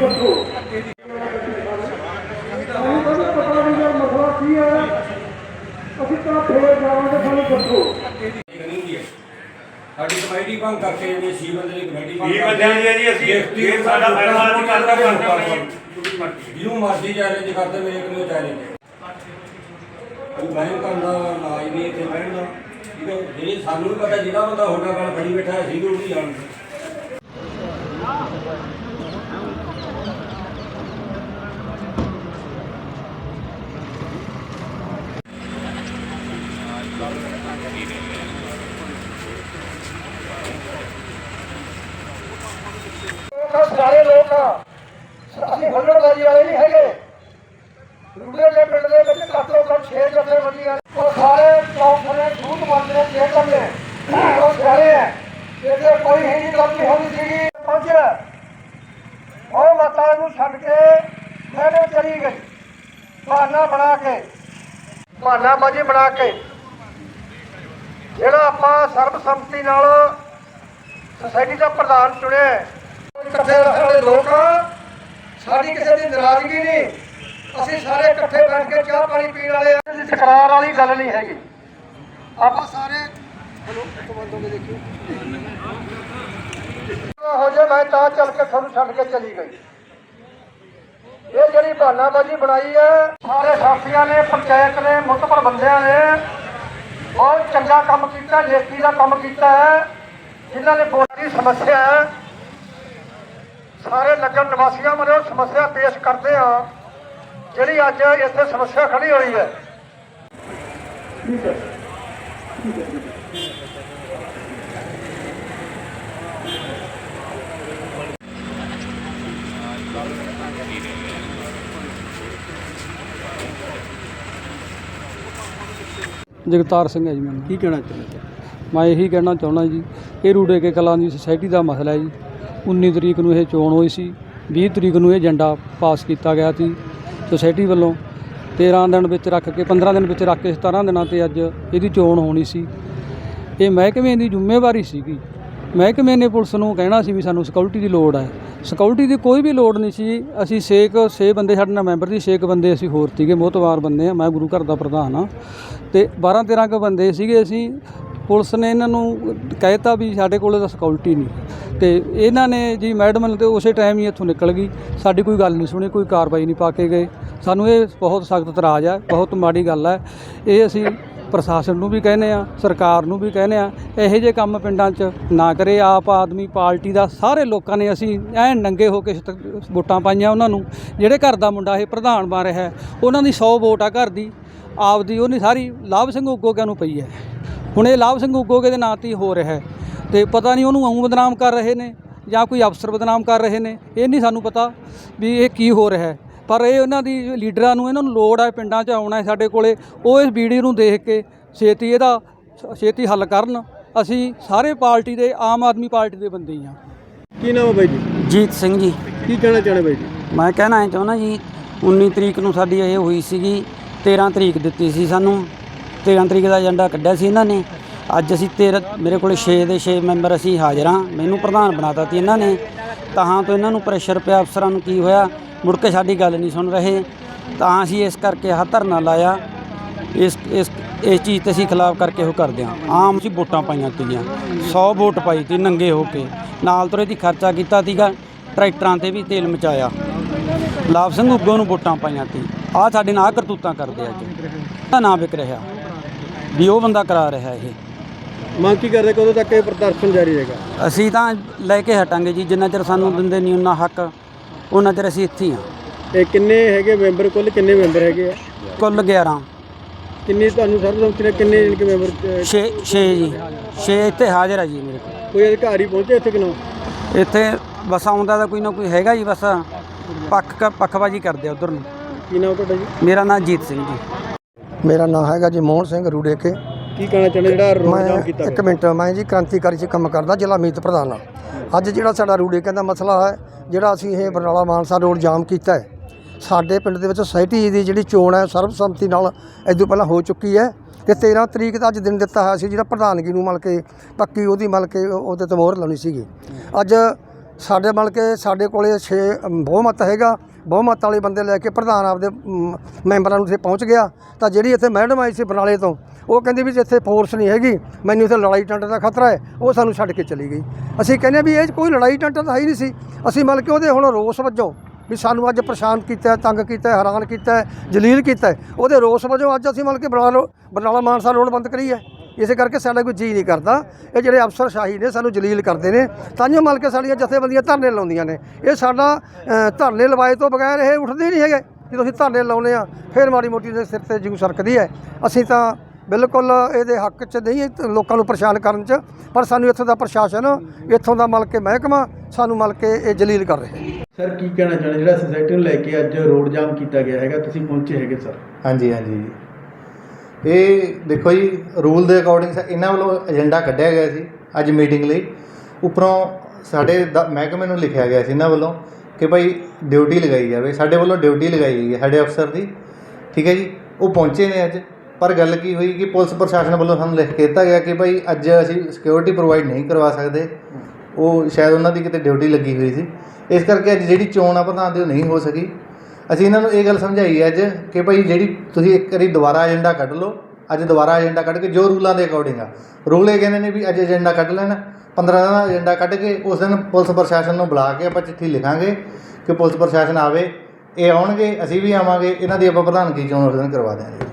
ਦੱਸੋ ਸਾਨੂੰ ਕਹਿੰਦੇ ਪਤਾ ਨਹੀਂ ਯਾਰ ਮਸਲਾ ਕੀ ਹੈ ਅਸੀਂ ਤਾਂ ਫੇਰ ਜਾਵਾਂਗੇ ਸਾਨੂੰ ਦੱਸੋ ਨਹੀਂ ਹੈ ਸਾਡੀ ਕਮੇਟੀ ਭੰਗ ਕਰਕੇ ਜਿਹੜੀ ਸੀ ਬੰਦੇ ਦੀ ਕਮੇਟੀ ਭੰਗ ਵੀਹ ਬੰਦਿਆਂ ਦੀ ਹੈ ਜੀ ਅਸੀਂ। ਦੇਖਤੀ ਇਹ ਸਾਡਾ ਫੈਸਲਾ ਅਸੀਂ ਕਰਦਾ ਮਰਜ਼ੀ ਜਿਹਨੂੰ ਮਰਜ਼ੀ ਚੈਲੰਜ ਕਰਦੇ ਮੇਰੇ ਕੋਲ ਚੈਲੰਜ ਕੋਈ ਬਹਿਨ ਕਰਦਾ ਨਾ ਹੀ ਨਹੀਂ ਇੱਥੇ ਬਹਿਣ ਦਾ। ਠੀਕ ਹੈ ਸਾਨੂੰ ਵੀ ਪਤਾ ਜਿਹੜਾ ਬੰਦਾ ਹੋਟਾ ਨਾਲ ਫੜੀ ਬੈਠਾ ਹੈ ਅਸੀਂ ਵੀ ਜਾਣਦੇ ਲੋਕ ਆ, ਸਾਰੇ ਲੋਕ ਆ। ਅਸੀਂ ਹੁੱਲੜਬਾਜੀ ਵਾਲੇ ਨਹੀਂ ਹੈਗੇ। ਰੂੜੇ ਦੇ ਪਿੰਡ ਦੇ ਵਿੱਚ ਘੱਟ ਘੱਟ 6 ਜਥੇਬੰਦੀਆਂ ਨੇ। ਉਹ ਸਾਰੇ ਚੌਂਕ ਨੇ ਛੂਟ ਨੇ। ਜੇ ਉਹ ਸਾਰੇ ਹੈ ਇਹਦੇ ਕੋਈ ਹੀ ਨਹੀਂ ਗਲਤੀ ਹੋਣੀ ਸੀਗੀ। ਪਹੁੰਚਿਆ ਉਹ ਮਾਤਾ ਨੂੰ ਛੱਡ ਕੇ ਮੈਨੇ ਚਲੀ ਗਈ ਬਹਾਨਾ ਬਣਾ ਕੇ ਬਹਾਨਾ ਬਾਜੀ ਬਣਾ ਕੇ ਜਿਹੜਾ ਆਪਾਂ ਸਰਬਸੰਮਤੀ ਨਾਲ ਸੋਸਾਇਟੀ ਦਾ ਪ੍ਰਧਾਨ ਚੁਣਿਆ ਇਕੱਠੇ ਰਹਿਣ ਵਾਲੇ ਲੋਕ ਸਾਡੀ ਕਿਸੇ ਦੀ ਨਾਰਾਜ਼ਗੀ ਨਹੀਂ। ਅਸੀਂ ਸਾਰੇ ਇਕੱਠੇ ਬੈਠ ਕੇ ਚਾਹ ਪਾਣੀ ਪੀਣ ਵਾਲੇ ਆ। ਕਿਸੇ ਤਕਰਾਰ ਵਾਲੀ ਗੱਲ ਨਹੀਂ ਹੈਗੀ। ਆਪਾਂ ਸਾਰੇ ਹਲੋ ਇੱਕ ਬੰਦ ਹੋ ਕੇ ਦੇਖਿਓ। ਹੋ ਜਾ ਮੈਂ ਤਾਂ ਚੱਲ ਕੇ ਤੁਹਾਨੂੰ ਛੱਡ ਕੇ ਚਲੀ ਗਈ। ਇਹ ਜਿਹੜੀ ਬਹਾਨਾਬਾਜ਼ੀ ਬਣਾਈ ਹੈ ਸਾਰੇ ਸਾਥੀਆਂ ਨੇ ਪੰਚਾਇਤ ਨੇ ਮੁਤਬਰ ਬੰਦਿਆਂ ਨੇ ਬਹੁਤ ਚੰਗਾ ਕੰਮ ਕੀਤਾ ਨੇਕੀ ਦਾ ਕੰਮ ਕੀਤਾ ਹੈ। ਜਿਨ੍ਹਾਂ ਨੇ ਦੀ ਸਮੱਸਿਆ ਹੈ ਸਾਰੇ ਨਗਰ ਨਿਵਾਸੀਆਂ ਵੱਲੋਂ ਸਮੱਸਿਆ ਪੇਸ਼ ਕਰਦੇ ਆ ਜਿਹੜੀ ਅੱਜ ਇੱਥੇ ਸਮੱਸਿਆ ਖੜੀ ਹੋਈ ਹੈ। ਠੀਕ ਹੈ ਜਗਤਾਰ ਸਿੰਘ ਹੈ ਜੀ ਮੈਨੂੰ ਕੀ ਕਹਿਣਾ ਚਾਹੁੰਦੇ ਮੈਂ ਇਹੀ ਕਹਿਣਾ ਚਾਹੁੰਦਾ ਜੀ ਇਹ ਰੂੜੇ ਕੇ ਕਲਾਂ ਦੀ ਸੁਸਾਇਟੀ ਦਾ ਮਸਲਾ ਹੈ ਜੀ। 19 ਤਰੀਕ ਨੂੰ ਇਹ ਚੋਣ ਹੋਈ ਸੀ 20 ਤਰੀਕ ਨੂੰ ਇਹ ਏਜੰਡਾ ਪਾਸ ਕੀਤਾ ਗਿਆ ਸੀ ਸੁਸਾਇਟੀ ਵੱਲੋਂ। 13 ਦਿਨ ਵਿੱਚ ਰੱਖ ਕੇ 15 ਦਿਨ ਵਿੱਚ ਰੱਖ ਕੇ 17 ਦਿਨਾਂ ਤੇ ਅੱਜ ਇਹਦੀ ਚੋਣ ਹੋਣੀ ਸੀ। ਇਹ ਮਹਿਕਮੇ ਦੀ ਜ਼ਿੰਮੇਵਾਰੀ ਸੀਗੀ। ਮਹਿਕਮੇ ਨੇ ਪੁਲਿਸ ਨੂੰ ਕਹਿਣਾ ਸੀ ਵੀ ਸਾਨੂੰ ਸਿਕਿਉਰਿਟੀ ਦੀ ਲੋੜ ਹੈ। ਸਿਕਿਉਰਿਟੀ ਦੀ ਕੋਈ ਵੀ ਲੋੜ ਨਹੀਂ ਸੀ। ਅਸੀਂ ਛੇਕ ਛੇ ਬੰਦੇ, ਸਾਡੇ ਨਾਲ ਮੈਂਬਰ ਸੀ ਛੇਕ ਬੰਦੇ ਅਸੀਂ ਹੋਰ ਸੀਗੇ, ਮੋਹਤਵਾਰ ਬੰਦੇ ਆ, ਮੈਂ ਗੁਰੂ ਘਰ ਦਾ ਪ੍ਰਧਾਨ ਆ। ਤੇ 12 13 ਕੁ ਬੰਦੇ ਸੀਗੇ ਅਸੀਂ ਪੁਲਿਸ ਨੇ ਇਹਨਾਂ ਨੂੰ ਕਹਿਤਾ ਵੀ ਸਾਡੇ ਕੋਲੇ ਤਾਂ ਸਿਕਿਉਰਿਟੀ ਨਹੀਂ। ਤੇ ਇਹਨਾਂ ਨੇ ਜੀ ਮੈਡਮ ਤੇ ਉਸੇ ਟਾਈਮ ਹੀ ਇੱਥੋਂ ਨਿਕਲ ਗਈ। ਸਾਡੀ ਕੋਈ ਗੱਲ ਨਹੀਂ ਸੁਣੀ, ਕੋਈ ਕਾਰਵਾਈ ਨਹੀਂ ਪਾ ਕੇ ਗਏ। ਸਾਨੂੰ ਇਹ ਬਹੁਤ ਸਖਤ ਇਤਰਾਜ਼ ਹੈ, ਬਹੁਤ ਮਾੜੀ ਗੱਲ ਹੈ। ਇਹ ਅਸੀਂ ਪ੍ਰਸ਼ਾਸਨ ਨੂੰ ਵੀ ਕਹਿੰਦੇ ਆ ਸਰਕਾਰ ਨੂੰ ਵੀ ਕਹਿੰਦੇ ਆ ਇਹੋ ਜਿਹੇ ਕੰਮ ਪਿੰਡਾਂ 'ਚ ਨਾ ਕਰੇ। ਆਪ ਆਦਮੀ ਪਾਰਟੀ ਦਾ ਸਾਰੇ ਲੋਕਾਂ ਨੇ ਅਸੀਂ ਐਨ ਨੰਗੇ ਹੋ ਕੇ ਵੋਟਾਂ ਪਾਈਆਂ ਉਹਨਾਂ ਨੂੰ। ਜਿਹੜੇ ਘਰ ਦਾ ਮੁੰਡਾ ਇਹ ਪ੍ਰਧਾਨ ਬਣ ਰਿਹਾ ਉਹਨਾਂ ਦੀ 100 ਵੋਟ ਆ ਘਰ ਦੀ। ਆਪਦੀ ਉਹਨੀ ਸਾਰੀ ਲਾਭ ਸਿੰਘ ਉਗੋਕਿਆਂ ਨੂੰ ਪਈ ਹੈ। ਹੁਣ ਇਹ ਲਾਭ ਸਿੰਘ ਉਗੋਕੇ ਦੇ ਨਾਂ ਤੇ ਹੀ ਹੋ ਰਿਹਾ ਹੈ। ਤੇ ਪਤਾ ਨਹੀਂ ਉਹਨੂੰ ਆਉਂ ਬਦਨਾਮ ਕਰ ਰਹੇ ਨੇ ਜਾਂ ਕੋਈ ਅਫਸਰ ਬਦਨਾਮ ਕਰ ਰਹੇ ਨੇ ਇਹ ਨਹੀਂ ਸਾਨੂੰ ਪਤਾ ਵੀ ਇਹ ਕੀ ਹੋ ਰਿਹਾ ਹੈ। ਪਰ ਇਹ ਉਹਨਾਂ ਦੀ ਲੀਡਰਾਂ ਨੂੰ ਇਹਨਾਂ ਨੂੰ ਲੋੜ ਹੈ ਪਿੰਡਾਂ 'ਚ ਆਉਣਾ ਹੈ ਸਾਡੇ ਕੋਲੇ ਉਹ ਇਸ ਵੀਡੀਓ ਨੂੰ ਦੇਖ ਕੇ ਛੇਤੀ ਇਹਦਾ ਛ- ਛੇਤੀ ਹੱਲ ਕਰਨ। ਅਸੀਂ ਸਾਰੇ ਪਾਰਟੀ ਦੇ ਆਮ ਆਦਮੀ ਪਾਰਟੀ ਦੇ ਬੰਦੇ ਹੀ ਹਾਂ। ਕੀ ਨਾਮ ਹੈ ਬਾਈ ਜੀ? ਜੀਤ ਸਿੰਘ ਜੀ। ਕੀ ਕਹਿਣਾ ਚਾਹੁੰਦੇ ਬਾਈ ਜੀ? ਮੈਂ ਕਹਿਣਾ ਇਹ ਚਾਹੁੰਦਾ ਜੀ 19 ਤਰੀਕ ਨੂੰ ਸਾਡੀ ਇਹ ਹੋਈ ਸੀਗੀ 13 ਤਰੀਕ ਦਿੱਤੀ ਸੀ ਸਾਨੂੰ। 13 ਤਰੀਕ ਦਾ ਏਜੰਡਾ ਕੱਢਿਆ ਸੀ ਇਹਨਾਂ ਨੇ। ਅੱਜ ਅਸੀਂ 13 ਮੇਰੇ ਕੋਲ 6 ਦੇ 6 ਮੈਂਬਰ ਅਸੀਂ ਹਾਜ਼ਰ ਹਾਂ। ਮੈਨੂੰ ਪ੍ਰਧਾਨ ਬਣਾਤਾ ਸੀ ਇਹਨਾਂ ਨੇ। ਤਾਂ ਤੋਂ ਇਹਨਾਂ ਨੂੰ ਪ੍ਰੈਸ਼ਰ ਪਿਆ ਅਫਸਰਾਂ ਨੂੰ ਕੀ ਹੋਇਆ, ਮੁੜ ਕੇ ਸਾਡੀ ਗੱਲ ਨਹੀਂ ਸੁਣ ਰਹੇ। ਤਾਂ ਅਸੀਂ ਇਸ ਕਰਕੇ ਆਹ ਧਰਨਾ ਲਾਇਆ। ਇਸ ਇਸ ਇਸ ਚੀਜ਼ ਤੇ ਅਸੀਂ ਖਿਲਾਫ ਕਰਕੇ ਉਹ ਕਰਦੇ ਹਾਂ। ਆਮ ਅਸੀਂ ਵੋਟਾਂ ਪਾਈਆਂ ਤੀਆਂ 100 ਵੋਟ ਪਾਈ ਤੀ ਨੰਗੇ ਹੋ ਕੇ। ਨਾਲ ਤੋਂ ਇਹਦੀ ਖਰਚਾ ਕੀਤਾ ਤੀਗਾ ਟਰੈਕਟਰਾਂ ਤੇ ਵੀ ਤੇਲ ਮਚਾਇਆ। ਲਾਭ ਸਿੰਘ ਉੱਗੋ ਨੂੰ ਵੋਟਾਂ ਪਾਈਆਂ ਤੀ ਆਹ ਸਾਡੇ ਨਾਲ ਆਹ ਕਰਤੂਤਾਂ ਕਰਦੇ ਅੱਜ। ਦਾ ਨਾਂ ਵਿਕ ਰਿਹਾ। ਵੀ ਉਹ ਬੰਦਾ ਕਰਾ ਰਿਹਾ ਇਹ। ਮੰਗ ਕੀ ਕਰਦੇ ਕਦੋਂ ਤੱਕ ਇਹ ਪ੍ਰਦਰਸ਼ਨ ਜਾਰੀ ਰਹੇਗਾ? ਅਸੀਂ ਤਾਂ ਲੈ ਕੇ ਹਟਾਂਗੇ ਜੀ ਜਿੰਨਾ ਚਿਰ ਸਾਨੂੰ ਦਿੰਦੇ ਨਹੀਂ ਉਹਨਾਂ ਹੱਕ ਉਹਨਾਂ ਚਿਰ ਅਸੀਂ ਇੱਥੇ ਹੀ ਹਾਂ। ਇਹ ਕਿੰਨੇ ਹੈਗੇ ਮੈਂਬਰ? ਕੁੱਲ ਕਿੰਨੇ ਮੈਂਬਰ ਹੈਗੇ ਆ? ਕੁੱਲ 11 ਕਿੰਨੇ ਤੁਹਾਨੂੰ ਸਰਬਸੰਮਤੀ ਨਾਲ ਕਿੰਨੇ ਇਨਕੇ ਮੈਂਬਰ ਅਹ, 6 6 ਜੀ। 6 ਇੱਥੇ ਹਾਜ਼ਰ ਆ ਜੀ ਮੇਰੇ ਕੋਲ। ਕੋਈ ਅਧਿਕਾਰੀ ਪਹੁੰਚੇ ਇੱਥੇ ਕਿ ਨਾ? ਇੱਥੇ ਬਸ ਆਉਂਦਾ ਤਾਂ ਕੋਈ ਨਾ ਕੋਈ ਹੈਗਾ ਜੀ ਬਸ ਪੱਖ ਪੱਖਬਾਜੀ ਕਰਦੇ ਆ ਉਧਰ ਨੂੰ। ਕੀ ਨਾਮ ਤੁਹਾਡਾ ਜੀ? ਮੇਰਾ ਨਾਮ ਜੀਤ ਸਿੰਘ ਜੀ। ਮੇਰਾ ਨਾਮ ਹੈਗਾ ਜੀ ਮੋਹਨ ਸਿੰਘ ਰੂੜੇਕੇ। ਕੀ ਕਹਿਣਾ ਚਾਹੁੰਦੇ ਜਿਹੜਾ ਰੋਡ ਜਾਮ ਕੀਤਾ ਇੱਕ ਮਿੰਟ ਮੈਂ ਜੀ ਕ੍ਰਾਂਤੀਕਾਰੀ 'ਚ ਕੰਮ ਕਰਦਾ ਜ਼ਿਲ੍ਹਾ ਮੀਤ ਪ੍ਰਧਾਨ ਹਾਂ। ਅੱਜ ਜਿਹੜਾ ਸਾਡਾ ਰੂੜੇਕੇ ਦਾ ਮਸਲਾ ਹੈ ਜਿਹੜਾ ਅਸੀਂ ਇਹ ਬਰਨਾਲਾ ਮਾਨਸਾ ਰੋਡ ਜਾਮ ਕੀਤਾ ਹੈ ਸਾਡੇ ਪਿੰਡ ਦੇ ਵਿੱਚ ਸੁਸਾਇਟੀ ਦੀ ਜਿਹੜੀ ਚੋਣ ਹੈ ਸਰਬਸੰਮਤੀ ਨਾਲ ਇਦੋਂ ਪਹਿਲਾਂ ਹੋ ਚੁੱਕੀ ਹੈ ਤੇ 13 ਤਰੀਕ ਦਾ ਅੱਜ ਦਿਨ ਦਿੱਤਾ ਹੋਇਆ ਸੀ ਜਿਹੜਾ ਪ੍ਰਧਾਨਗੀ ਨੂੰ ਮਲ ਕੇ ਪੱਕੀ ਉਹਦੀ ਮਲ ਕੇ ਉਹਦੇ ਤੇ ਮੋਹਰ ਲਾਉਣੀ ਸੀਗੀ। ਅੱਜ ਸਾਡੇ ਮਤਲਬ ਕਿ ਸਾਡੇ ਕੋਲੇ 6 ਬਹੁਮਤ ਹੈਗਾ ਬਹੁਮਤ ਵਾਲੇ ਬੰਦੇ ਲੈ ਕੇ ਪ੍ਰਧਾਨ ਆਪਦੇ ਮੈਂਬਰਾਂ ਨੂੰ ਇੱਥੇ ਪਹੁੰਚ ਗਿਆ। ਤਾਂ ਜਿਹੜੀ ਇੱਥੇ ਮੈਡਮ ਆਈ ਸੀ ਬਰਨਾਲੇ ਤੋਂ, ਉਹ ਕਹਿੰਦੀ ਵੀ ਇੱਥੇ ਫੋਰਸ ਨਹੀਂ ਹੈਗੀ, ਮੈਨੂੰ ਇੱਥੇ ਲੜਾਈ ਟੰਟੇ ਦਾ ਖਤਰਾ ਹੈ, ਉਹ ਸਾਨੂੰ ਛੱਡ ਕੇ ਚਲੀ ਗਈ। ਅਸੀਂ ਕਹਿੰਦੇ ਵੀ ਇਹ 'ਚ ਕੋਈ ਲੜਾਈ ਟੰਟ ਤਾਂ ਹੈ ਹੀ ਨਹੀਂ ਸੀ। ਅਸੀਂ ਮਤਲਬ ਕਿ ਉਹਦੇ ਹੁਣ ਰੋਸ ਵਜੋਂ ਵੀ ਸਾਨੂੰ ਅੱਜ ਪਰੇਸ਼ਾਨ ਕੀਤਾ, ਤੰਗ ਕੀਤਾ, ਹੈਰਾਨ ਕੀਤਾ, ਜਲੀਲ ਕੀਤਾ। ਉਹਦੇ ਰੋਸ ਵਜੋਂ ਅੱਜ ਅਸੀਂ ਮਤਲਬ ਕਿ ਬਰਨਾਲਾ ਬਰਨਾਲਾ ਮਾਨਸਾ ਰੋਡ ਬੰਦ ਕਰੀ ਹੈ। ਇਸੇ ਕਰਕੇ ਸਾਡਾ ਕੋਈ ਜੀ ਨਹੀਂ ਕਰਦਾ। ਇਹ ਜਿਹੜੇ ਅਫਸਰ ਸ਼ਾਹੀ ਨੇ ਸਾਨੂੰ ਜਲੀਲ ਕਰਦੇ ਨੇ ਤਾਂਹੀਓ ਮਤਲਬ ਕਿ ਸਾਡੀਆਂ ਜਥੇਬੰਦੀਆਂ ਧਰਨੇ ਲਾਉਂਦੀਆਂ ਨੇ। ਇਹ ਸਾਡਾ ਧਰਨੇ ਲਵਾਏ ਤੋਂ ਬਗੈਰ ਇਹ ਉੱਠਦੇ ਨਹੀਂ ਹੈਗੇ। ਜਦੋਂ ਅਸੀਂ ਧਰਨੇ ਲਾਉਨੇ ਆ ਫਿਰ ਮਾੜੀ ਮੋਟੀ ਦੇ ਸਿਰ ਤੇ ਜੂ ਸਰਕਦੀ ਹੈ। ਅਸੀਂ ਤਾਂ ਬਿਲਕੁਲ ਇਹਦੇ ਹੱਕ 'ਚ ਨਹੀਂ ਲੋਕਾਂ ਨੂੰ ਪਰੇਸ਼ਾਨ ਕਰਨ 'ਚ ਪਰ ਸਾਨੂੰ ਇੱਥੋਂ ਦਾ ਪ੍ਰਸ਼ਾਸਨ ਇੱਥੋਂ ਦਾ ਮਤਲਬ ਕਿ ਮਹਿਕਮਾ ਸਾਨੂੰ ਮਤਲਬ ਕਿ ਇਹ ਜਲੀਲ ਕਰ ਰਿਹਾ ਸਰ ਕੀ ਕਹਿਣਾ ਚਾਹੁੰਦੇ? ਜਿਹੜਾ ਸੁਸਾਇਟੀ ਨੂੰ ਲੈ ਕੇ ਅੱਜ ਰੋਡ ਜਾਮ ਕੀਤਾ ਗਿਆ ਹੈਗਾ ਤੁਸੀਂ ਪਹੁੰਚੇ ਹੈਗੇ ਸਰ? ਹਾਂਜੀ ਹਾਂਜੀ। ਇਹ ਦੇਖੋ ਜੀ ਰੂਲ ਦੇ ਅਕੋਰਡਿੰਗ ਇਹਨਾਂ ਵੱਲੋਂ ਏਜੰਡਾ ਕੱਢਿਆ ਗਿਆ ਸੀ ਅੱਜ ਮੀਟਿੰਗ ਲਈ। ਉੱਪਰੋਂ ਸਾਡੇ ਦ- ਮਹਿਕਮੇ ਨੂੰ ਲਿਖਿਆ ਗਿਆ ਸੀ ਇਹਨਾਂ ਵੱਲੋਂ ਕਿ ਭਾਈ ਡਿਊਟੀ ਲਗਾਈ ਜਾਵੇ। ਸਾਡੇ ਵੱਲੋਂ ਡਿਊਟੀ ਲਗਾਈ ਗਈ ਹੈ, ਸਾਡੇ ਅਫਸਰ ਦੀ। ਠੀਕ ਹੈ ਜੀ, ਉਹ ਪਹੁੰਚੇ ਨੇ ਅੱਜ। ਪਰ ਗੱਲ ਕੀ ਹੋਈ ਕਿ ਪੁਲਿਸ ਪ੍ਰਸ਼ਾਸਨ ਵੱਲੋਂ ਸਾਨੂੰ ਲਿਖ ਕੇ ਦਿੱਤਾ ਗਿਆ ਕਿ ਭਾਈ ਅੱਜ ਅਸੀਂ ਸਿਕਿਉਰਿਟੀ ਪ੍ਰੋਵਾਈਡ ਨਹੀਂ ਕਰਵਾ ਸਕਦੇ। ਉਹ ਸ਼ਾਇਦ ਉਹਨਾਂ ਦੀ ਕਿਤੇ ਡਿਊਟੀ ਲੱਗੀ ਹੋਈ ਸੀ। ਇਸ ਕਰਕੇ ਅੱਜ ਜਿਹੜੀ ਚੋਣ ਆ, ਪ੍ਰਧਾਨ ਦੀ, ਉਹ ਨਹੀਂ ਹੋ ਸਕੀ। ਅਸੀਂ ਇਹਨਾਂ ਨੂੰ ਇਹ ਗੱਲ ਸਮਝਾਈ ਅੱਜ ਕਿ ਭਾਈ ਜਿਹੜੀ ਤੁਸੀਂ ਇੱਕ ਵਾਰੀ ਦੁਬਾਰਾ ਏਜੰਡਾ ਕੱਢ ਲਓ, ਅੱਜ ਦੁਬਾਰਾ ਏਜੰਡਾ ਕੱਢ ਕੇ ਜੋ ਰੂਲਾਂ ਦੇ ਅਕੋਰਡਿੰਗ ਆ। ਰੂਲ ਇਹ ਕਹਿੰਦੇ ਨੇ ਵੀ ਅੱਜ ਏਜੰਡਾ ਕੱਢ ਲੈਣਾ 15 ਦਿਨ ਦਾ ਏਜੰਡਾ ਕੱਢ ਕੇ ਉਸ ਦਿਨ ਪੁਲਿਸ ਪ੍ਰਸ਼ਾਸਨ ਨੂੰ ਬੁਲਾ ਕੇ ਆਪਾਂ ਚਿੱਠੀ ਲਿਖਾਂਗੇ ਕਿ ਪੁਲਿਸ ਪ੍ਰਸ਼ਾਸਨ ਆਵੇ, ਇਹ ਆਉਣਗੇ, ਅਸੀਂ ਵੀ ਆਵਾਂਗੇ, ਇਹਨਾਂ ਦੀ ਆਪਾਂ ਪ੍ਰਧਾਨਗੀ ਚੋਣ ਉਸ ਦਿਨ ਕਰਵਾ ਦਿਆਂਗੇ।